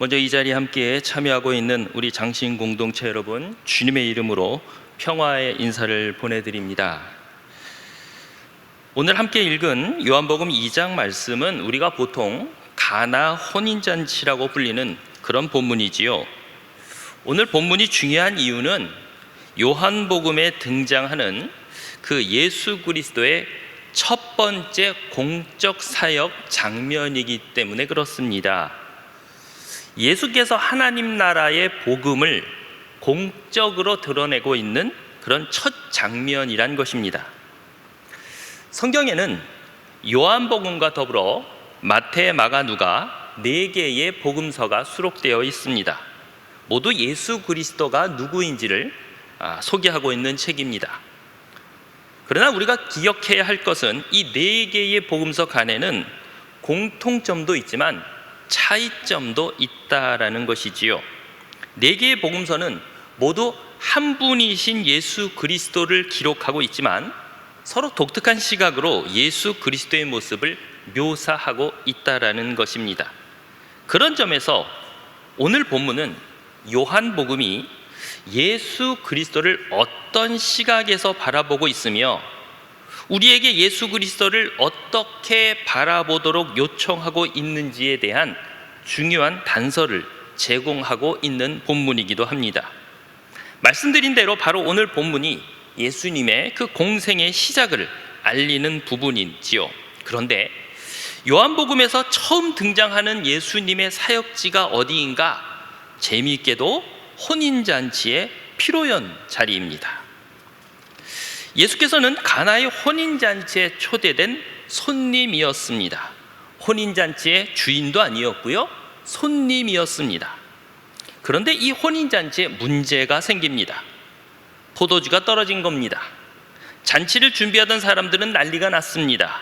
먼저 이 자리에 함께 참여하고 있는 우리 장신 공동체 여러분, 주님의 이름으로 평화의 인사를 보내드립니다. 오늘 함께 읽은 요한복음 2장 말씀은 우리가 보통 가나 혼인잔치라고 불리는 그런 본문이지요. 오늘 본문이 중요한 이유는 요한복음에 등장하는 그 예수 그리스도의 첫 번째 공적 사역 장면이기 때문에 그렇습니다. 예수께서 하나님 나라의 복음을 공적으로 드러내고 있는 그런 첫 장면이란 것입니다. 성경에는 요한복음과 더불어 마태, 마가, 누가 네 개의 복음서가 수록되어 있습니다. 모두 예수 그리스도가 누구인지를 아, 소개하고 있는 책입니다. 그러나 우리가 기억해야 할 것은 이 네 개의 복음서 간에는 공통점도 있지만 차이점도 있다라는 것이지요. 네 개의 복음서는 모두 한 분이신 예수 그리스도를 기록하고 있지만 서로 독특한 시각으로 예수 그리스도의 모습을 묘사하고 있다라는 것입니다. 그런 점에서 오늘 본문은 요한복음이 예수 그리스도를 어떤 시각에서 바라보고 있으며 우리에게 예수 그리스도를 어떻게 바라보도록 요청하고 있는지에 대한 중요한 단서를 제공하고 있는 본문이기도 합니다. 말씀드린 대로 바로 오늘 본문이 예수님의 그 공생의 시작을 알리는 부분이지요. 그런데 요한복음에서 처음 등장하는 예수님의 사역지가 어디인가? 재미있게도 혼인잔치의 피로연 자리입니다. 예수께서는 가나의 혼인잔치에 초대된 손님이었습니다. 혼인잔치의 주인도 아니었고요. 손님이었습니다. 그런데 이 혼인잔치에 문제가 생깁니다. 포도주가 떨어진 겁니다. 잔치를 준비하던 사람들은 난리가 났습니다.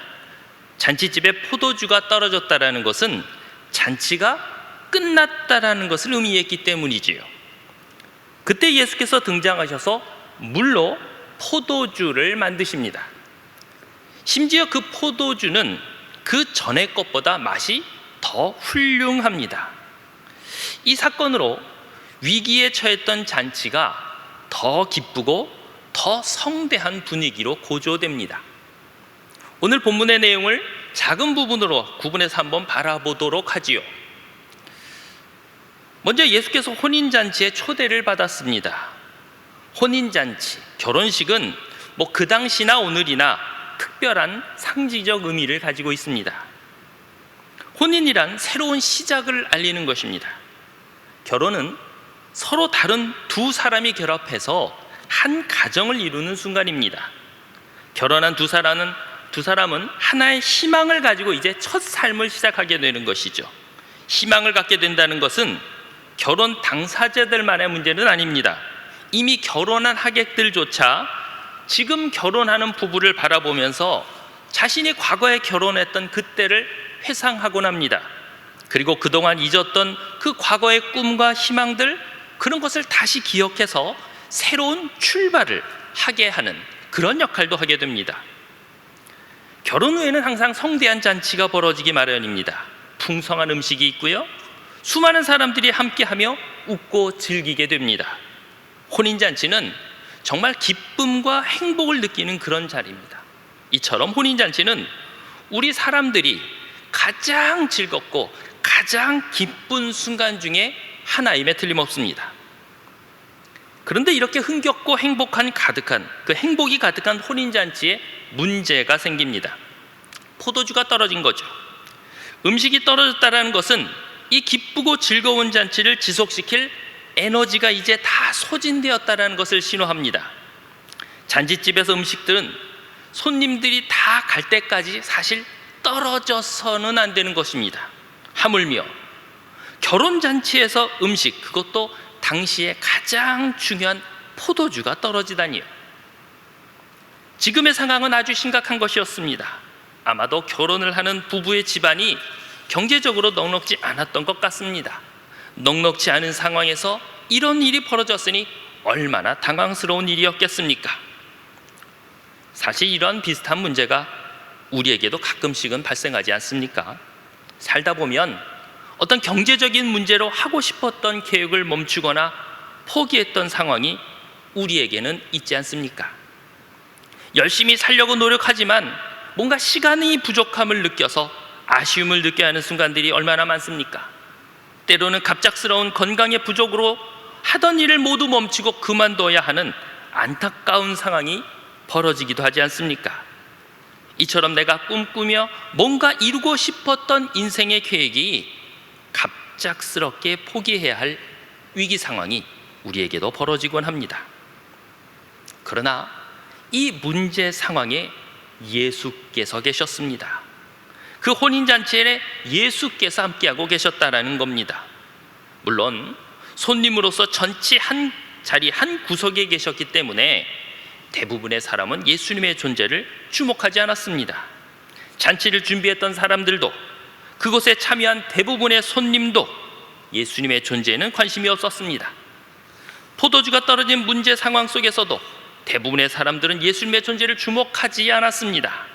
잔치집에 포도주가 떨어졌다라는 것은 잔치가 끝났다라는 것을 의미했기 때문이지요. 그때 예수께서 등장하셔서 물로 포도주를 만드십니다. 심지어 그 포도주는 그 전의 것보다 맛이 더 훌륭합니다. 이 사건으로 위기에 처했던 잔치가 더 기쁘고 더 성대한 분위기로 고조됩니다. 오늘 본문의 내용을 작은 부분으로 구분해서 한번 바라보도록 하지요. 먼저 예수께서 혼인잔치에 초대를 받았습니다. 혼인잔치, 결혼식은 뭐 그 당시나 오늘이나 특별한 상징적 의미를 가지고 있습니다. 혼인이란 새로운 시작을 알리는 것입니다. 결혼은 서로 다른 두 사람이 결합해서 한 가정을 이루는 순간입니다. 결혼한 두 사람은 두 사람은 하나의 희망을 가지고 이제 첫 삶을 시작하게 되는 것이죠. 희망을 갖게 된다는 것은 결혼 당사자들만의 문제는 아닙니다. 이미 결혼한 하객들조차 지금 결혼하는 부부를 바라보면서 자신이 과거에 결혼했던 그때를 회상하곤 합니다. 그리고 그동안 잊었던 그 과거의 꿈과 희망들 그런 것을 다시 기억해서 새로운 출발을 하게 하는 그런 역할도 하게 됩니다. 결혼 후에는 항상 성대한 잔치가 벌어지기 마련입니다. 풍성한 음식이 있고요. 수많은 사람들이 함께하며 웃고 즐기게 됩니다. 혼인잔치는 정말 기쁨과 행복을 느끼는 그런 자리입니다. 이처럼 혼인잔치는 우리 사람들이 가장 즐겁고 가장 기쁜 순간 중에 하나임에 틀림없습니다. 그런데 이렇게 흥겹고 행복한 가득한 그 행복이 가득한 혼인잔치에 문제가 생깁니다. 포도주가 떨어진 거죠. 음식이 떨어졌다는 것은 이 기쁘고 즐거운 잔치를 지속시킬 에너지가 이제 다 소진되었다는 것을 신호합니다. 잔치집에서 음식들은 손님들이 다 갈 때까지 사실 떨어져서는 안 되는 것입니다. 하물며 결혼 잔치에서 음식 그것도 당시에 가장 중요한 포도주가 떨어지다니요. 지금의 상황은 아주 심각한 것이었습니다. 아마도 결혼을 하는 부부의 집안이 경제적으로 넉넉지 않았던 것 같습니다. 넉넉지 않은 상황에서 이런 일이 벌어졌으니 얼마나 당황스러운 일이었겠습니까? 사실 이런 비슷한 문제가 우리에게도 가끔씩은 발생하지 않습니까? 살다 보면 어떤 경제적인 문제로 하고 싶었던 계획을 멈추거나 포기했던 상황이 우리에게는 있지 않습니까? 열심히 살려고 노력하지만 뭔가 시간이 부족함을 느껴서 아쉬움을 느껴야 하는 순간들이 얼마나 많습니까? 때로는 갑작스러운 건강의 부족으로 하던 일을 모두 멈추고 그만둬야 하는 안타까운 상황이 벌어지기도 하지 않습니까? 이처럼 내가 꿈꾸며 뭔가 이루고 싶었던 인생의 계획이 갑작스럽게 포기해야 할 위기 상황이 우리에게도 벌어지곤 합니다. 그러나 이 문제 상황에 예수께서 계셨습니다. 그 혼인잔치에 예수께서 함께하고 계셨다라는 겁니다. 물론 손님으로서 전치 한 자리 한 구석에 계셨기 때문에 대부분의 사람은 예수님의 존재를 주목하지 않았습니다. 잔치를 준비했던 사람들도 그곳에 참여한 대부분의 손님도 예수님의 존재에는 관심이 없었습니다. 포도주가 떨어진 문제 상황 속에서도 대부분의 사람들은 예수님의 존재를 주목하지 않았습니다.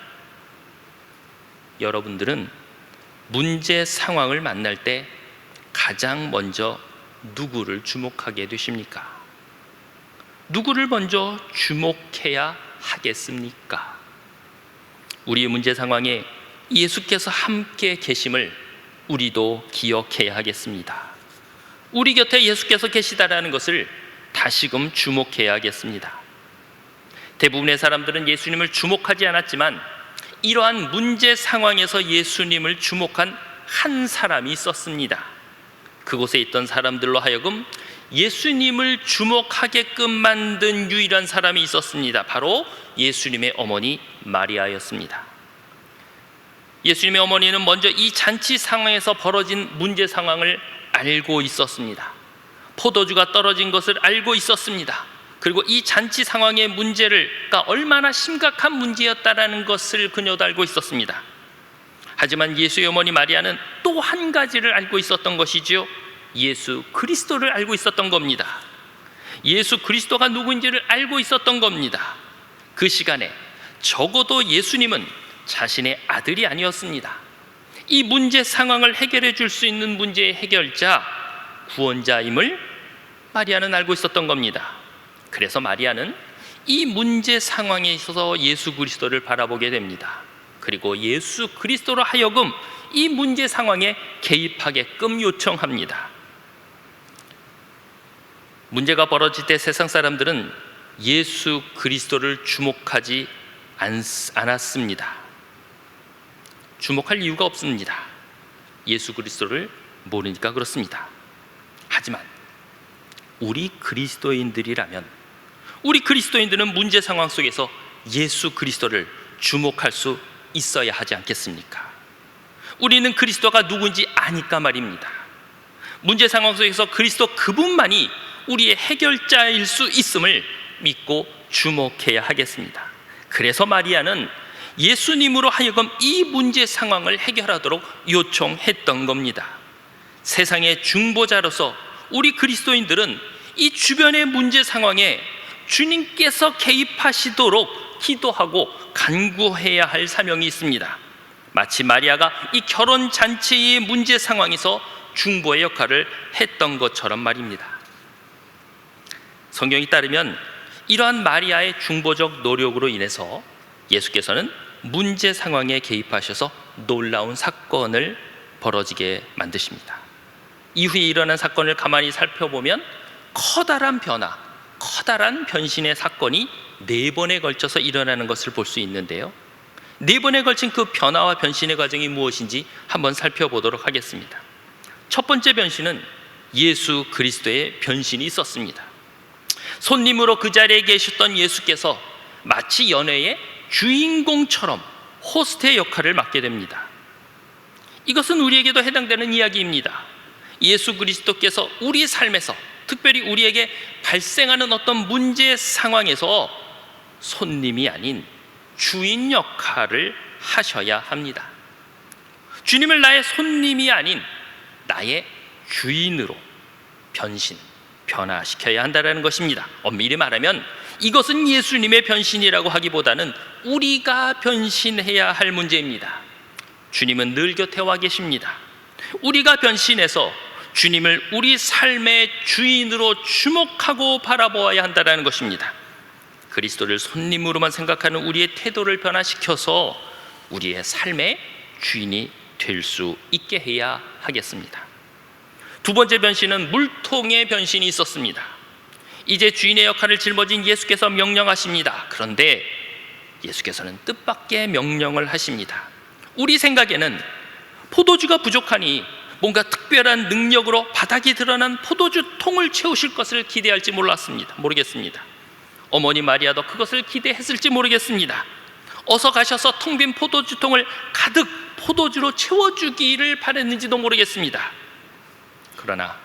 여러분들은 문제 상황을 만날 때 가장 먼저 누구를 주목하게 되십니까? 누구를 먼저 주목해야 하겠습니까? 우리의 문제 상황에 예수께서 함께 계심을 우리도 기억해야 하겠습니다. 우리 곁에 예수께서 계시다라는 것을 다시금 주목해야 하겠습니다. 대부분의 사람들은 예수님을 주목하지 않았지만 이러한 문제 상황에서 예수님을 주목한 한 사람이 있었습니다. 그곳에 있던 사람들로 하여금 예수님을 주목하게끔 만든 유일한 사람이 있었습니다. 바로 예수님의 어머니 마리아였습니다. 예수님의 어머니는 먼저 이 잔치 상황에서 벌어진 문제 상황을 알고 있었습니다. 포도주가 떨어진 것을 알고 있었습니다. 그리고 이 잔치 상황의 문제를가 얼마나 심각한 문제였다라는 것을 그녀도 알고 있었습니다. 하지만 예수의 어머니 마리아는 또 한 가지를 알고 있었던 것이지요. 예수 그리스도를 알고 있었던 겁니다. 예수 그리스도가 누구인지를 알고 있었던 겁니다. 그 시간에 적어도 예수님은 자신의 아들이 아니었습니다. 이 문제 상황을 해결해 줄 수 있는 문제의 해결자, 구원자임을 마리아는 알고 있었던 겁니다. 그래서 마리아는 이 문제 상황에 있어서 예수 그리스도를 바라보게 됩니다. 그리고 예수 그리스도로 하여금 이 문제 상황에 개입하게끔 요청합니다. 문제가 벌어질 때 세상 사람들은 예수 그리스도를 주목하지 않았습니다. 주목할 이유가 없습니다. 예수 그리스도를 모르니까 그렇습니다. 하지만 우리 그리스도인들이라면 우리 그리스도인들은 문제 상황 속에서 예수 그리스도를 주목할 수 있어야 하지 않겠습니까? 우리는 그리스도가 누군지 아니까 말입니다. 문제 상황 속에서 그리스도 그분만이 우리의 해결자일 수 있음을 믿고 주목해야 하겠습니다. 그래서 마리아는 예수님으로 하여금 이 문제 상황을 해결하도록 요청했던 겁니다. 세상의 중보자로서 우리 그리스도인들은 이 주변의 문제 상황에 주님께서 개입하시도록 기도하고 간구해야 할 사명이 있습니다. 마치 마리아가 이 결혼 잔치의 문제 상황에서 중보의 역할을 했던 것처럼 말입니다. 성경이 따르면 이러한 마리아의 중보적 노력으로 인해서 예수께서는 문제 상황에 개입하셔서 놀라운 사건을 벌어지게 만드십니다. 이후에 일어난 사건을 가만히 살펴보면 커다란 변화, 커다란 변신의 사건이 네 번에 걸쳐서 일어나는 것을 볼 수 있는데요. 네 번에 걸친 그 변화와 변신의 과정이 무엇인지 한번 살펴보도록 하겠습니다. 첫 번째 변신은 예수 그리스도의 변신이 있었습니다. 손님으로 그 자리에 계셨던 예수께서 마치 연애의 주인공처럼 호스트의 역할을 맡게 됩니다. 이것은 우리에게도 해당되는 이야기입니다. 예수 그리스도께서 우리 삶에서 특별히 우리에게 발생하는 어떤 문제 상황에서 손님이 아닌 주인 역할을 하셔야 합니다. 주님을 나의 손님이 아닌 나의 주인으로 변신, 변화시켜야 한다는 것입니다. 엄밀히 말하면 이것은 예수님의 변신이라고 하기보다는 우리가 변신해야 할 문제입니다. 주님은 늘 곁에 와 계십니다. 우리가 변신해서 주님을 우리 삶의 주인으로 주목하고 바라보아야 한다는 것입니다. 그리스도를 손님으로만 생각하는 우리의 태도를 변화시켜서 우리의 삶의 주인이 될 수 있게 해야 하겠습니다. 두 번째 변신은 물통의 변신이 있었습니다. 이제 주인의 역할을 짊어진 예수께서 명령하십니다. 그런데 예수께서는 뜻밖의 명령을 하십니다. 우리 생각에는 포도주가 부족하니 뭔가 특별한 능력으로 바닥이 드러난 포도주 통을 채우실 것을 기대할지 몰랐습니다. 모르겠습니다. 어머니 마리아도 그것을 기대했을지 모르겠습니다. 어서 가셔서 텅빈 포도주 통을 가득 포도주로 채워주기를 바랬는지도 모르겠습니다. 그러나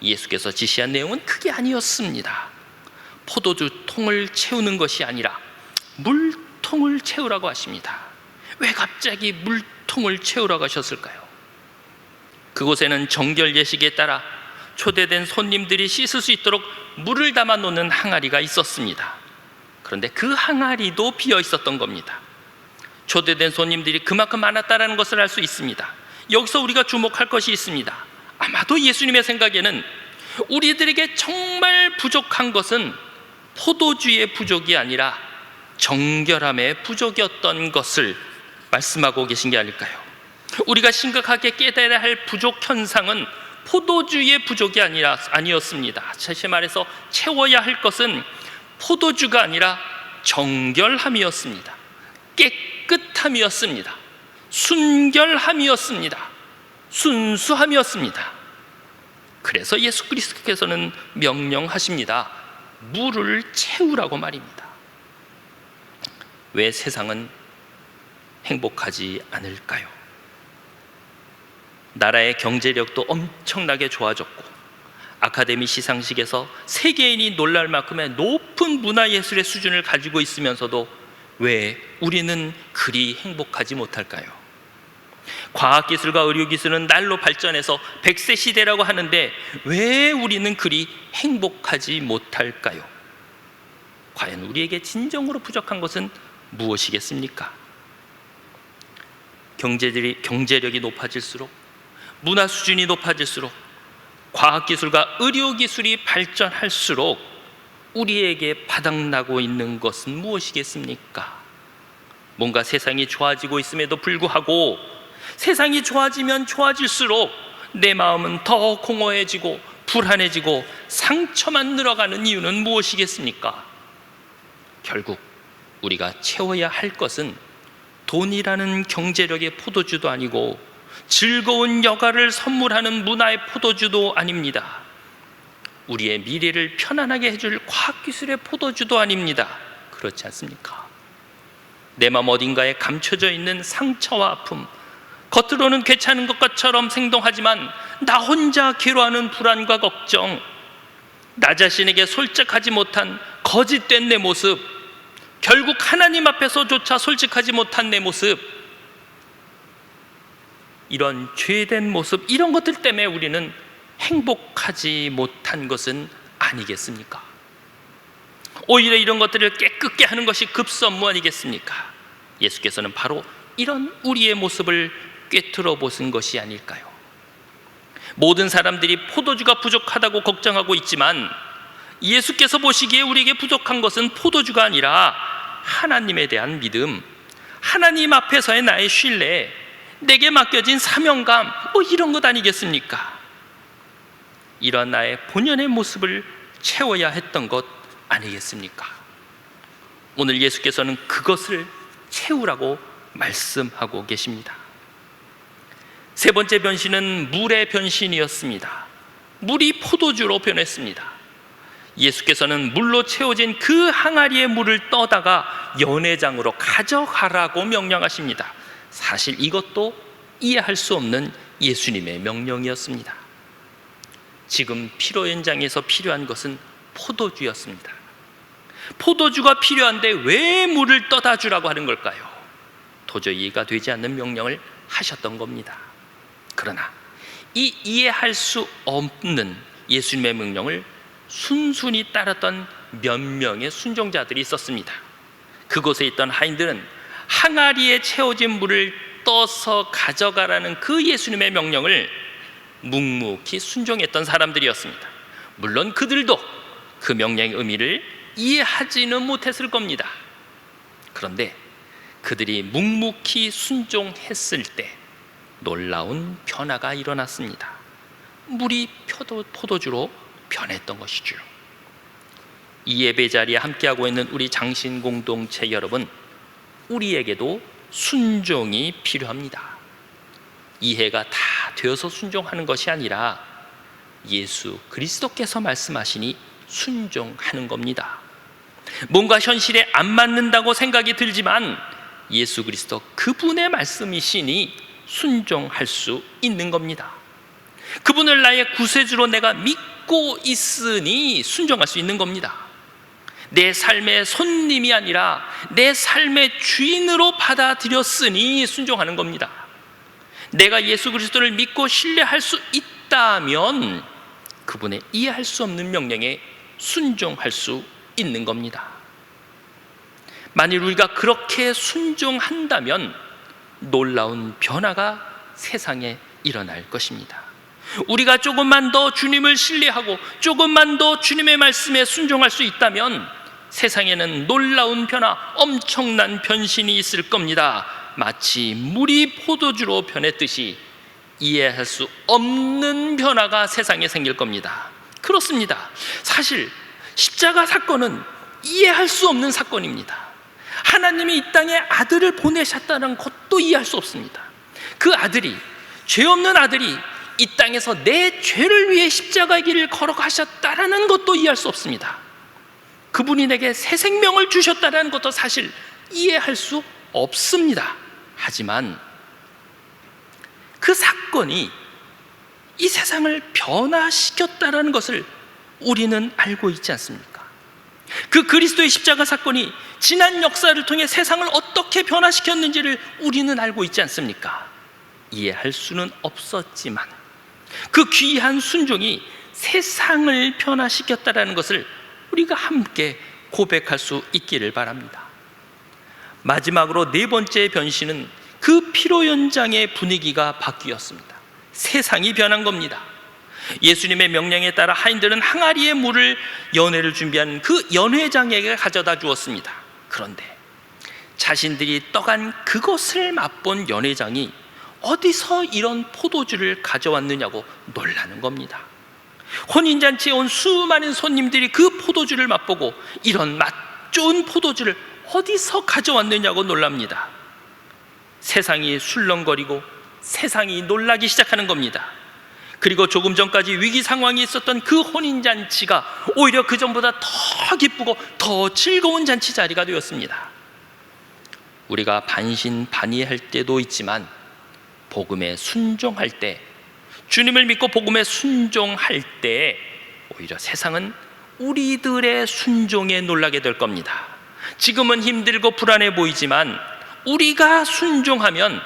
예수께서 지시한 내용은 그게 아니었습니다. 포도주 통을 채우는 것이 아니라 물통을 채우라고 하십니다. 왜 갑자기 물통을 채우라고 하셨을까요? 그곳에는 정결 예식에 따라 초대된 손님들이 씻을 수 있도록 물을 담아 놓는 항아리가 있었습니다. 그런데 그 항아리도 비어 있었던 겁니다. 초대된 손님들이 그만큼 많았다라는 것을 알 수 있습니다. 여기서 우리가 주목할 것이 있습니다. 아마도 예수님의 생각에는 우리들에게 정말 부족한 것은 포도주의 부족이 아니라 정결함의 부족이었던 것을 말씀하고 계신 게 아닐까요? 우리가 심각하게 깨달아야 할 부족 현상은 포도주의 부족이 아니라 아니었습니다. 다시 말해서 채워야 할 것은 포도주가 아니라 정결함이었습니다. 깨끗함이었습니다. 순결함이었습니다. 순수함이었습니다. 그래서 예수 그리스도께서는 명령하십니다. 물을 채우라고 말입니다. 왜 세상은 행복하지 않을까요? 나라의 경제력도 엄청나게 좋아졌고 아카데미 시상식에서 세계인이 놀랄 만큼의 높은 문화예술의 수준을 가지고 있으면서도 왜 우리는 그리 행복하지 못할까요? 과학기술과 의료기술은 날로 발전해서 100세 시대라고 하는데 왜 우리는 그리 행복하지 못할까요? 과연 우리에게 진정으로 부족한 것은 무엇이겠습니까? 경제들이, 경제력이 높아질수록 문화 수준이 높아질수록 과학기술과 의료기술이 발전할수록 우리에게 바닥나고 있는 것은 무엇이겠습니까? 뭔가 세상이 좋아지고 있음에도 불구하고 세상이 좋아지면 좋아질수록 내 마음은 더 공허해지고 불안해지고 상처만 늘어가는 이유는 무엇이겠습니까? 결국 우리가 채워야 할 것은 돈이라는 경제력의 포도주도 아니고 즐거운 여가를 선물하는 문화의 포도주도 아닙니다. 우리의 미래를 편안하게 해줄 과학기술의 포도주도 아닙니다. 그렇지 않습니까? 내맘 어딘가에 감춰져 있는 상처와 아픔, 겉으로는 괜찮은 것처럼 생동하지만 나 혼자 괴로워하는 불안과 걱정, 나 자신에게 솔직하지 못한 거짓된 내 모습, 결국 하나님 앞에서조차 솔직하지 못한 내 모습, 이런 죄된 모습, 이런 것들 때문에 우리는 행복하지 못한 것은 아니겠습니까? 오히려 이런 것들을 깨끗게 하는 것이 급선무 아니겠습니까? 예수께서는 바로 이런 우리의 모습을 꿰뚫어 보신 것이 아닐까요? 모든 사람들이 포도주가 부족하다고 걱정하고 있지만 예수께서 보시기에 우리에게 부족한 것은 포도주가 아니라 하나님에 대한 믿음, 하나님 앞에서의 나의 신뢰, 내게 맡겨진 사명감, 뭐 이런 것 아니겠습니까? 이런 나의 본연의 모습을 채워야 했던 것 아니겠습니까? 오늘 예수께서는 그것을 채우라고 말씀하고 계십니다. 세 번째 변신은 물의 변신이었습니다. 물이 포도주로 변했습니다. 예수께서는 물로 채워진 그 항아리의 물을 떠다가 연회장으로 가져가라고 명령하십니다. 사실 이것도 이해할 수 없는 예수님의 명령이었습니다. 지금 피로 현장에서 필요한 것은 포도주였습니다. 포도주가 필요한데 왜 물을 떠다 주라고 하는 걸까요? 도저히 이해가 되지 않는 명령을 하셨던 겁니다. 그러나 이 이해할 수 없는 예수님의 명령을 순순히 따랐던 몇 명의 순종자들이 있었습니다. 그곳에 있던 하인들은 항아리에 채워진 물을 떠서 가져가라는 그 예수님의 명령을 묵묵히 순종했던 사람들이었습니다. 물론 그들도 그 명령의 의미를 이해하지는 못했을 겁니다. 그런데 그들이 묵묵히 순종했을 때 놀라운 변화가 일어났습니다. 물이 포도, 포도주로 변했던 것이죠. 이 예배 자리에 함께하고 있는 우리 장신 공동체 여러분, 우리에게도 순종이 필요합니다. 이해가 다 되어서 순종하는 것이 아니라 예수 그리스도께서 말씀하시니 순종하는 겁니다. 뭔가 현실에 안 맞는다고 생각이 들지만 예수 그리스도 그분의 말씀이시니 순종할 수 있는 겁니다. 그분을 나의 구세주로 내가 믿고 있으니 순종할 수 있는 겁니다. 내 삶의 손님이 아니라 내 삶의 주인으로 받아들였으니 순종하는 겁니다. 내가 예수 그리스도를 믿고 신뢰할 수 있다면 그분의 이해할 수 없는 명령에 순종할 수 있는 겁니다. 만일 우리가 그렇게 순종한다면 놀라운 변화가 세상에 일어날 것입니다. 우리가 조금만 더 주님을 신뢰하고 조금만 더 주님의 말씀에 순종할 수 있다면 세상에는 놀라운 변화, 엄청난 변신이 있을 겁니다. 마치 물이 포도주로 변했듯이 이해할 수 없는 변화가 세상에 생길 겁니다. 그렇습니다. 사실 십자가 사건은 이해할 수 없는 사건입니다. 하나님이 이 땅에 아들을 보내셨다는 것도 이해할 수 없습니다. 그 아들이 죄 없는 아들이 이 땅에서 내 죄를 위해 십자가의 길을 걸어가셨다라는 것도 이해할 수 없습니다. 그분이 내게 새 생명을 주셨다는 것도 사실 이해할 수 없습니다. 하지만 그 사건이 이 세상을 변화시켰다는 것을 우리는 알고 있지 않습니까? 그 그리스도의 십자가 사건이 지난 역사를 통해 세상을 어떻게 변화시켰는지를 우리는 알고 있지 않습니까? 이해할 수는 없었지만 그 귀한 순종이 세상을 변화시켰다는 것을 우리가 함께 고백할 수 있기를 바랍니다. 마지막으로 네 번째 변신은 그 피로 연장의 분위기가 바뀌었습니다. 세상이 변한 겁니다. 예수님의 명령에 따라 하인들은 항아리에 물을 연회를 준비한 그 연회장에게 가져다 주었습니다. 그런데 자신들이 떠간 그것을 맛본 연회장이 어디서 이런 포도주를 가져왔느냐고 놀라는 겁니다. 혼인잔치에 온 수많은 손님들이 그 포도주를 맛보고 이런 맛 좋은 포도주를 어디서 가져왔느냐고 놀랍니다. 세상이 술렁거리고 세상이 놀라기 시작하는 겁니다. 그리고 조금 전까지 위기 상황이 있었던 그 혼인 잔치가 오히려 그 전보다 더 기쁘고 더 즐거운 잔치 자리가 되었습니다. 우리가 반신반의할 때도 있지만 복음에 순종할 때 주님을 믿고 복음에 순종할 때 오히려 세상은 우리들의 순종에 놀라게 될 겁니다. 지금은 힘들고 불안해 보이지만 우리가 순종하면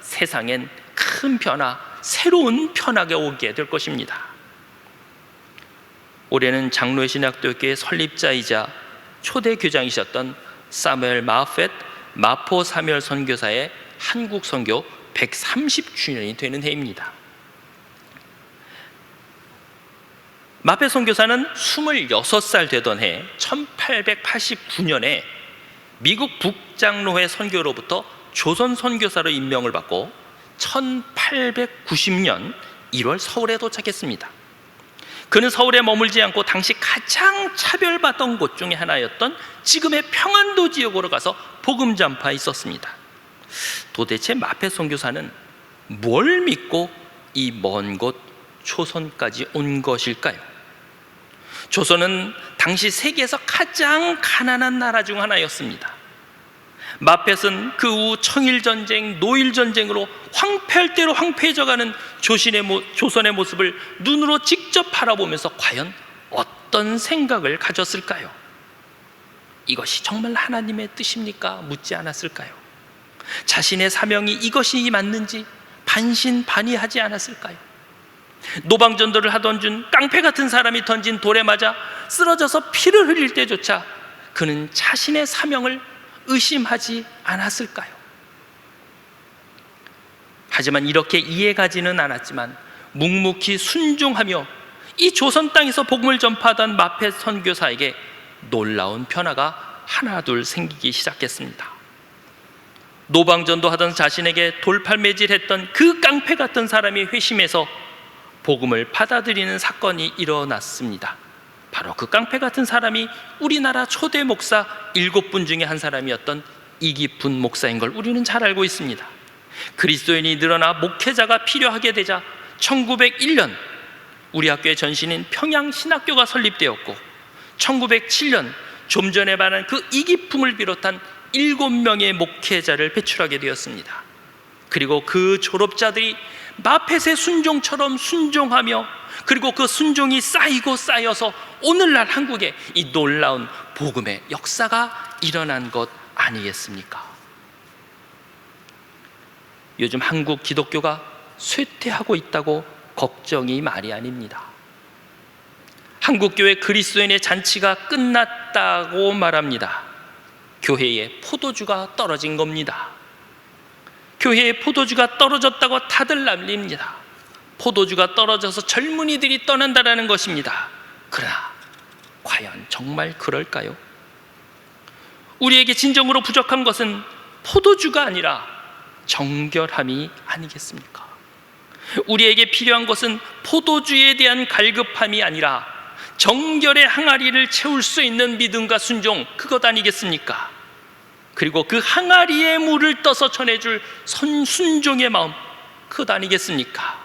세상엔 큰 변화, 새로운 변화가 오게 될 것입니다. 올해는 장로의 신학교의 설립자이자 초대 교장이셨던 사무엘 마펫 마포 사멸 선교사의 한국 선교 130주년이 되는 해입니다. 마페 선교사는 26살 되던 해 1889년에 미국 북장로회 선교로부터 조선 선교사로 임명을 받고 1890년 1월 서울에 도착했습니다. 그는 서울에 머물지 않고 당시 가장 차별받던 곳 중에 하나였던 지금의 평안도 지역으로 가서 복음 전파에 있었습니다. 도대체 마페 선교사는 뭘 믿고 이 먼곳 조선까지 온 것일까요? 조선은 당시 세계에서 가장 가난한 나라 중 하나였습니다. 마펫은 그 후 청일전쟁, 노일전쟁으로 황폐할 대로 황폐해져가는 조선의 모습을 눈으로 직접 바라보면서 과연 어떤 생각을 가졌을까요? 이것이 정말 하나님의 뜻입니까? 묻지 않았을까요? 자신의 사명이 이것이 맞는지 반신반의하지 않았을까요? 노방전도를 하던 중 깡패 같은 사람이 던진 돌에 맞아 쓰러져서 피를 흘릴 때조차 그는 자신의 사명을 의심하지 않았을까요? 하지만 이렇게 이해가지는 않았지만 묵묵히 순종하며 이 조선 땅에서 복음을 전파하던 마페 선교사에게 놀라운 변화가 하나둘 생기기 시작했습니다. 노방전도 하던 자신에게 돌팔매질했던 그 깡패 같은 사람이 회심해서 복음을 받아들이는 사건이 일어났습니다. 바로 그 깡패 같은 사람이 우리나라 초대 목사 일곱 분 중에 한 사람이었던 이기분 목사인 걸 우리는 잘 알고 있습니다. 그리스도인이 늘어나 목회자가 필요하게 되자 1901년 우리 학교의 전신인 평양신학교가 설립되었고 1907년 좀 전에 말한 그 이기풍을 비롯한 일곱 명의 목회자를 배출하게 되었습니다. 그리고 그 졸업자들이 마펫의 순종처럼 순종하며 그리고 그 순종이 쌓이고 쌓여서 오늘날 한국에 이 놀라운 복음의 역사가 일어난 것 아니겠습니까? 요즘 한국 기독교가 쇠퇴하고 있다고 걱정이 말이 아닙니다. 한국교회 그리스도인의 잔치가 끝났다고 말합니다. 교회에 포도주가 떨어진 겁니다. 교회에 포도주가 떨어졌다고 다들 난립니다. 포도주가 떨어져서 젊은이들이 떠난다라는 것입니다. 그러나 과연 정말 그럴까요? 우리에게 진정으로 부족한 것은 포도주가 아니라 정결함이 아니겠습니까? 우리에게 필요한 것은 포도주에 대한 갈급함이 아니라 정결의 항아리를 채울 수 있는 믿음과 순종 그것 아니겠습니까? 그리고 그 항아리에 물을 떠서 전해줄 선 순종의 마음 그것 아니겠습니까?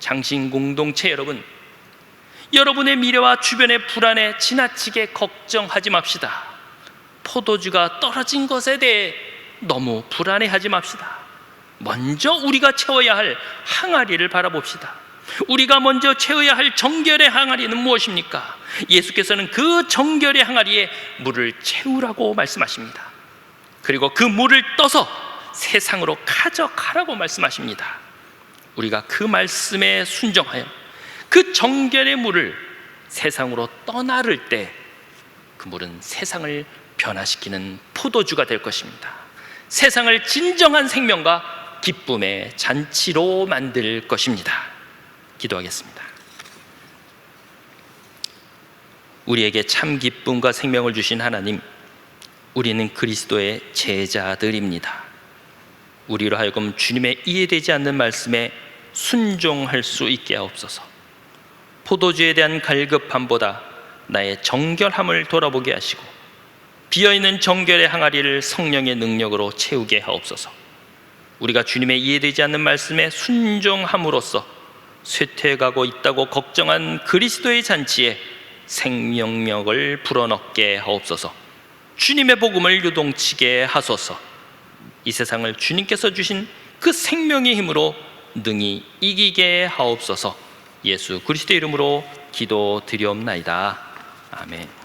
장신 공동체 여러분 여러분의 미래와 주변의 불안에 지나치게 걱정하지 맙시다. 포도주가 떨어진 것에 대해 너무 불안해하지 맙시다. 먼저 우리가 채워야 할 항아리를 바라봅시다. 우리가 먼저 채워야 할 정결의 항아리는 무엇입니까? 예수께서는 그 정결의 항아리에 물을 채우라고 말씀하십니다. 그리고 그 물을 떠서 세상으로 가져가라고 말씀하십니다. 우리가 그 말씀에 순종하여 그 정결의 물을 세상으로 떠나를 때 그 물은 세상을 변화시키는 포도주가 될 것입니다. 세상을 진정한 생명과 기쁨의 잔치로 만들 것입니다. 기도하겠습니다. 우리에게 참 기쁨과 생명을 주신 하나님, 우리는 그리스도의 제자들입니다. 우리로 하여금 주님의 이해되지 않는 말씀에 순종할 수 있게 하옵소서. 포도주에 대한 갈급함보다 나의 정결함을 돌아보게 하시고 비어있는 정결의 항아리를 성령의 능력으로 채우게 하옵소서. 우리가 주님의 이해되지 않는 말씀에 순종함으로써 쇠퇴가고 있다고 걱정한 그리스도의 잔치에 생명력을 불어넣게 하옵소서. 주님의 복음을 유동치게 하소서. 이 세상을 주님께서 주신 그 생명의 힘으로 능히 이기게 하옵소서. 예수 그리스도의 이름으로 기도드리옵나이다. 아멘.